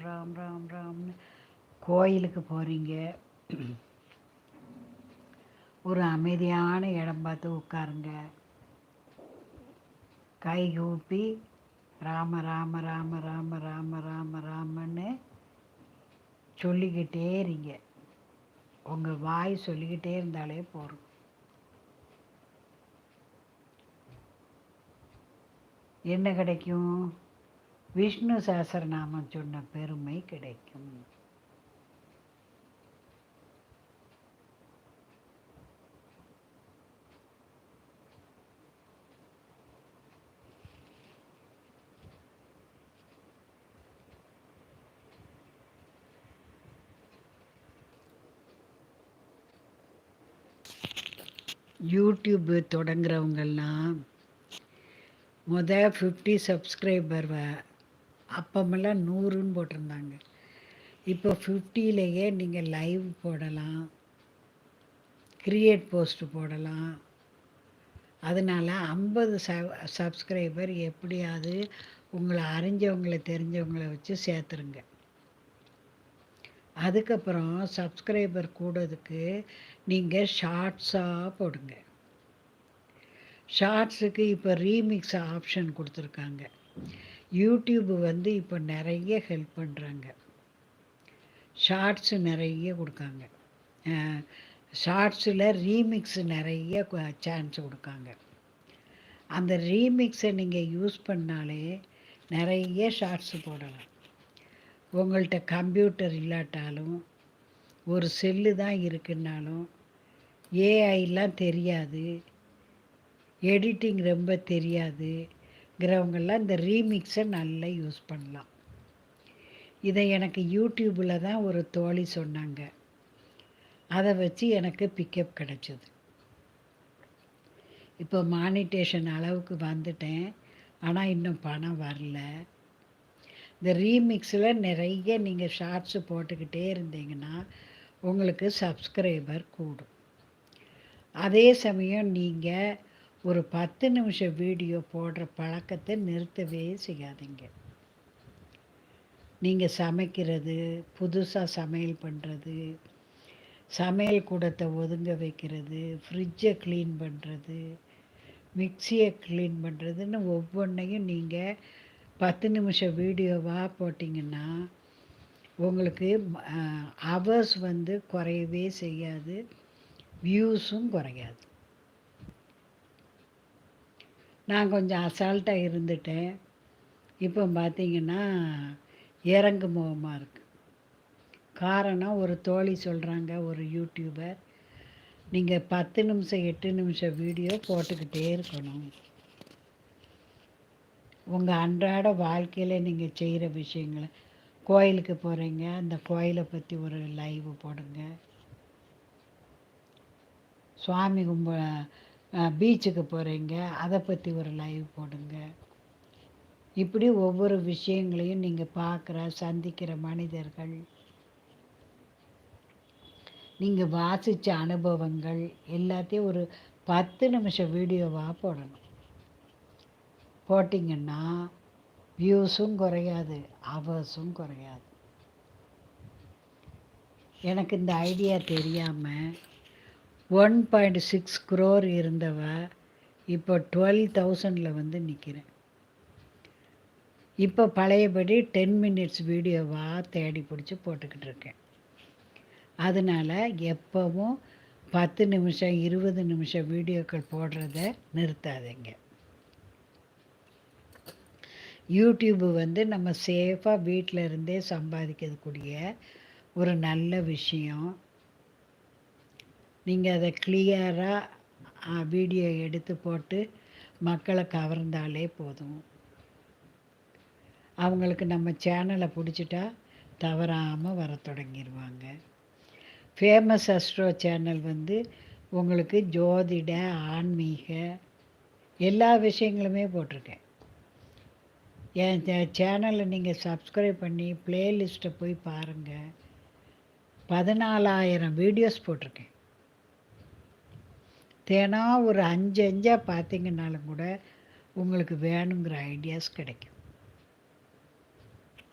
ராம் ராம் ராம் ராம்னு கோயிலுக்கு போகிறீங்க ஒரு அமைதியான இடம் பார்த்து உட்காருங்க. கை கூப்பி ராம ராம ராம ராம ராம ராம ராமன்னு சொல்லிக்கிட்டே இருங்க. உங்கள் வாய் சொல்லிக்கிட்டே இருந்தாலே போதும். என்ன கிடைக்கும்? விஷ்ணு சஹஸ்ரநாமம் சொன்ன பெருமை கிடைக்கும். யூடியூப் தொடங்குறவங்கெல்லாம் முத ஃபிஃப்டி சப்ஸ்கிரைபர் வ அப்பமெல்லாம் நூறுன்னு போட்டிருந்தாங்க. இப்போ ஃபிஃப்டிலேயே நீங்கள் லைவ் போடலாம். கிரியேட் போஸ்ட் போடலாம். அதனால் ஐம்பது ச சப்ஸ்கிரைபர் எப்படியாவது உங்களை அறிஞ்சவங்களை தெரிஞ்சவங்களை வச்சு சேர்த்துருங்க. அதுக்கப்புறம் சப்ஸ்கிரைபர் கூடதுக்கு நீங்கள் ஷார்ட்ஸாக போடுங்க. ஷார்ட்ஸுக்கு இப்போ ரீமிக்ஸ் ஆப்ஷன் கொடுத்துருக்காங்க. யூடியூப் வந்து இப்போ நிறைய ஹெல்ப் பண்ணுறாங்க ஷார்ட்ஸு நிறைய கொடுக்காங்க. ஷார்ட்ஸில் ரீமிக்ஸ் நிறைய சான்ஸ் கொடுக்காங்க. அந்த ரீமிக்ஸை நீங்கள் யூஸ் பண்ணாலே நிறைய ஷார்ட்ஸ் போடலாம். உங்கள்கிட்ட கம்ப்யூட்டர் இல்லாட்டாலும் ஒரு செல்லு தான் இருக்குன்னாலும் ஏஐலாம் தெரியாது. எடிட்டிங் ரொம்ப தெரியாது. தெரியாதுங்கிறவங்கெல்லாம் இந்த ரீமிக்ஸை நல்லா யூஸ் பண்ணலாம். இதை எனக்கு யூடியூப்பில் தான் ஒரு தோழி சொன்னாங்க. அதை வச்சு எனக்கு பிக்கப் கிடச்சிது. இப்போ மானிட்டேஷன் அளவுக்கு வந்துட்டேன். ஆனால் இன்னும் பணம் வரல. இந்த ரீமிக்ஸில் நிறைய நீங்கள் ஷார்ட்ஸு போட்டுக்கிட்டே இருந்தீங்கன்னா உங்களுக்கு சப்ஸ்கிரைபர் கூடும். அதே சமயம் நீங்கள் ஒரு பத்து நிமிஷம் வீடியோ போடுற பழக்கத்தை நிறுத்தவே செய்யாதீங்க. நீங்கள் சமைக்கிறது புதுசாக சமையல் பண்ணுறது சமையல் கூடத்தை ஒதுங்க வைக்கிறது ஃப்ரிட்ஜை க்ளீன் பண்ணுறது மிக்சியை க்ளீன் பண்ணுறதுன்னு ஒவ்வொன்றையும் நீங்கள் பத்து நிமிஷம் வீடியோவாக போட்டிங்கன்னா உங்களுக்கு அவர்ஸ் வந்து குறையவே செய்யாது வியூஸும் குறையாது. நான் கொஞ்சம் அசால்ட்டாக இருந்துட்டேன். இப்போ பார்த்தீங்கன்னா இறங்கு முகமாக இருக்குது காரணம் ஒரு தோழி சொல்கிறாங்க ஒரு யூடியூபர் நீங்கள் பத்து நிமிஷம் எட்டு நிமிஷம் வீடியோ போட்டுக்கிட்டே இருக்கணும். உங்கள் அன்றாட வாழ்க்கையில் நீங்கள் செய்கிற விஷயங்களை கோயிலுக்கு போகிறீங்க அந்த கோயிலை பற்றி ஒரு லைவ் போடுங்க. சுவாமி கும்ப பீச்சுக்கு போகிறீங்க அதை பற்றி ஒரு லைவ் போடுங்க. இப்படி ஒவ்வொரு விஷயங்களையும் நீங்கள் பார்க்குற சந்திக்கிற மனிதர்கள் நீங்கள் வாசித்த அனுபவங்கள் எல்லாத்தையும் ஒரு பத்து நிமிஷம் வீடியோவாக போடணும். போட்டிங்கன்னா வியூஸும் குறையாது அவர்ஸும் குறையாது. எனக்கு இந்த ஐடியா தெரியாமல் ஒன் பாயிண்ட் சிக்ஸ் குரோர் இருந்தவ இப்போ டுவெல் தௌசண்டில் வந்து நிற்கிறேன் இப்போ பழையபடி டென் மினிட்ஸ் வீடியோவாக தேடி பிடிச்சி போட்டுக்கிட்டு இருக்கேன். அதனால் எப்போவும் பத்து நிமிஷம் இருபது நிமிஷம் வீடியோக்கள் போடுறத நிறுத்தாதீங்க. யூடியூப்பு வந்து நம்ம சேஃபாக வீட்டில் இருந்தே சம்பாதிக்கக்கூடிய ஒரு நல்ல விஷயம். நீங்கள் அதை கிளியராக வீடியோ எடுத்து போட்டு மக்களை கவர்ந்தாலே போதும். அவங்களுக்கு நம்ம சேனலை பிடிச்சிட்டா தவறாமல் வர தொடங்கிடுவாங்க ஃபேமஸ் அஸ்ட்ரோ சேனல் வந்து உங்களுக்கு ஜோதிட ஆன்மீக எல்லா விஷயங்களுமே போட்டிருக்கேன். என் சேனலை நீங்கள் சப்ஸ்கிரைப் பண்ணி ப்ளேலிஸ்ட்டை போய் பாருங்கள் பதினாலாயிரம் வீடியோஸ் போட்டிருக்கேன். தினம் ஒரு அஞ்சு அஞ்சாக பார்த்தீங்கன்னாலும் கூட உங்களுக்கு வேணுங்கிற ஐடியாஸ் கிடைக்கும்.